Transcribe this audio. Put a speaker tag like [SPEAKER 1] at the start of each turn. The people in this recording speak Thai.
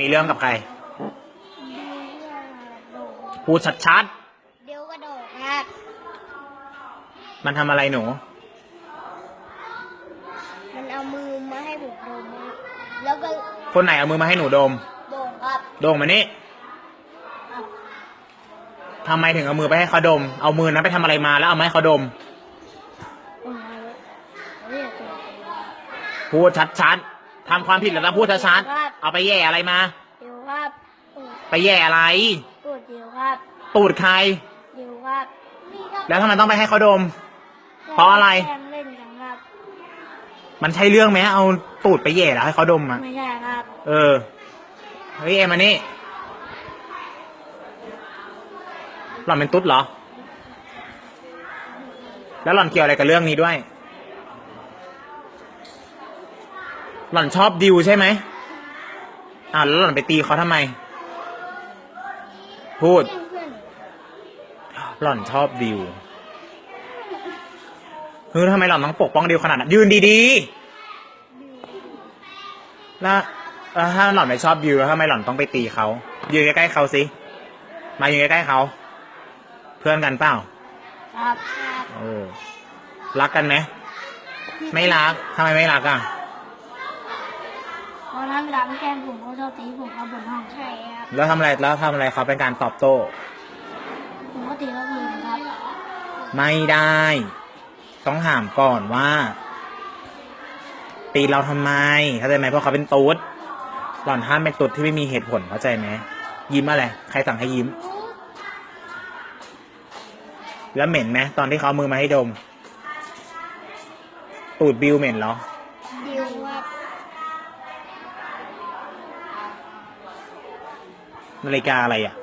[SPEAKER 1] มีเรื่องกับใคร
[SPEAKER 2] เดียวกระโดด
[SPEAKER 1] พูดชัด
[SPEAKER 2] เดียวกระโดดครับ
[SPEAKER 1] ๆ มันทำอะไรหนู
[SPEAKER 2] มันเอามือมาให้ผมดมครับแล้วก็
[SPEAKER 1] คนไหนเอามือมาให้หนูดม
[SPEAKER 2] โด่งครับ
[SPEAKER 1] โด่งมานี่ทำไมถึงเอามือไปให้เขาดม เอามือนั้นไปทำอะไรมาแล้วเอามาให้เขาดม
[SPEAKER 2] ผมมาเรียกตัวเอง
[SPEAKER 1] พูดชัดๆ ทำความผิดแล้วต้องพูดชัดๆเอาไปแย่อะไรมา
[SPEAKER 2] เดียวครับตูด
[SPEAKER 1] ไปแย่อะไร
[SPEAKER 2] ตูดเดียวครับ
[SPEAKER 1] ตูดใคร
[SPEAKER 2] เดียวครับนี่ครับ
[SPEAKER 1] แล้วทำไมต้องไปให้เขาดม เพราะอะไร
[SPEAKER 2] แกล้งเล่นกันครับ
[SPEAKER 1] มันใช่เรื่องไหมเอาตูดไปแย่แล้วให้เขาดมอะ
[SPEAKER 2] ไม่ใช่ครับ
[SPEAKER 1] เออ เฮ้ยเอ็มมานี่หล่อนเป็นตุ๊ดเหรอ แล้วหล่อนเกี่ยวอะไรกับเรื่องนี้ด้วย หล่อนชอบดิวใช่ไหมอ่าวแล้วหล่อนไปตีเขาทำไม พูด
[SPEAKER 2] เพื่อน
[SPEAKER 1] หล่อนชอบดิวเฮ้ยทำไมหล่อนต้องปกป้องดิวขนาดนั้นยืนดีๆแล้วแล้วถ้าหล่อนไม่ชอบดิวแล้วทำไมหล่อนต้องไปตีเขายืนใกล้ๆเขาสิ มายืนใกล้ๆเขา เพื่อนกันเปล่า
[SPEAKER 2] ๆครับครับ
[SPEAKER 1] เออ รักกันไหม ไม่รัก ทำไมไม่รักอะ
[SPEAKER 2] เพราะนั้นเวลาไม่แกล้งผมเขาชอบตีผมเขาบนห้องใช่ครับ
[SPEAKER 1] แล้วทำอะไรแล้วทำอะไรเขาเป็นการตอบโต้
[SPEAKER 2] ผมก็ตีเขาคืนครับ
[SPEAKER 1] ไม่ได้ ต้องถามก่อนว่า ตีเราทำไมเข้าใจไหมเพราะเขาเป็นตูดหล่อนห้ามเป็นตูดที่ไม่มีเหตุผลเข้าใจไหมยิ้มอะไรใครสั่งให้ยิ้ม แล้วเหม็นไหมตอนที่เขาเอามือมาให้ดม ตูดบิวเหม็นเหรอ
[SPEAKER 2] เดียวครับ
[SPEAKER 1] นาฬิกาอะไรอะ